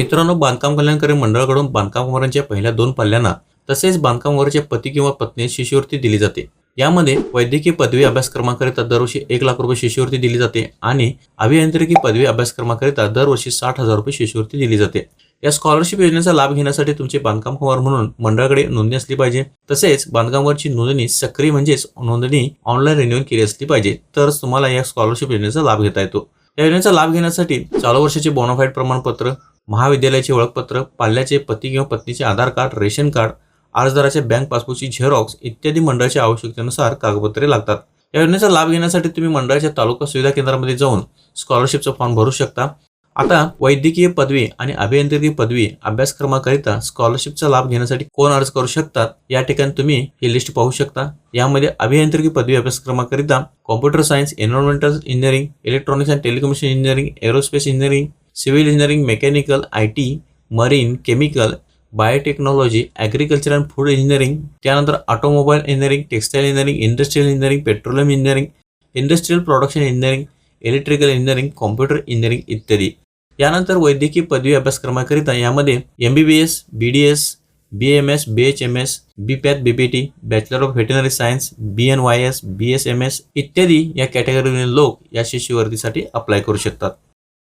मित्रांनो बांधकाम कल्याणकारी मंडळाकडून बांधकाम कामगारांच्या पहिल्या दोन पाल्यांना तसेच बांधकाम वरच्या पती किंवा पत्नी शिष्यवृत्ती दिली जाते. यामध्ये वैद्यकीय पदवी अभ्यासक्रमाकरिता दरवर्षी एक लाख रुपये शिष्यवृत्ती दिली जाते आणि अभियांत्रिकी पदवी अभ्यासक्रमाकरिता दरवर्षी साठ हजार रुपये शिष्यवृत्ती दिली जाते. या स्कॉलरशिप योजनेचा लाभ घेण्यासाठी तुमचे बांधकाम कामगार म्हणून मंडळाकडे नोंदणी असली पाहिजे. तसेच बांधकामवरची नोंदणी सक्रिय म्हणजेच नोंदणी ऑनलाईन रिन्यूअल केली असली पाहिजे तरच तुम्हाला या स्कॉलरशिप योजनेचा लाभ घेता येतो. या योजनेचा लाभ घेण्यासाठी चालू वर्षाचे बोनाफाईड प्रमाणपत्र महाविद्यालयाचे ओळखपत्र पाल्याचे पती किंवा पत्नीचे आधार कार्ड रेशन कार्ड अर्जदाराच्या बँक पासबुकची झेरॉक्स इत्यादी मंडळाच्या आवश्यकतेनुसार कागदपत्रे लागतात. या योजनेचा लाभ घेण्यासाठी तुम्ही मंडळाच्या तालुका सुविधा केंद्रामध्ये जाऊन स्कॉलरशिपचा फॉर्म भरू शकता. आता वैद्यकीय पदवी आणि अभियांत्रिकी पदवी अभ्यासक्रमाकरिता स्कॉलरशिपचा लाभ घेण्यासाठी कोण अर्ज करू शकतात या ठिकाणी तुम्ही ही लिस्ट पाहू शकता. यामध्ये अभियांत्रिकी पदवी अभ्यासक्रमाकरिता computer science environmental engineering electronics and telecommunication engineering aerospace engineering civil engineering mechanical I T marine chemical biotechnology agriculture and food engineering त्यानंतर automobile engineering textile engineering industrial engineering petroleum engineering industrial production engineering electrical engineering computer engineering इत्यादी. यानंतर वैद्यकीय पदवी अभ्यासक्रमाकरिता यामध्ये M B B S B D S B M S B H M S B path B P T bachelor of veterinary science B N Y S B S M S इत्यादी या कॅटेगरीतील लोक या शिष्यवृत्तीसाठी apply करू शकतात.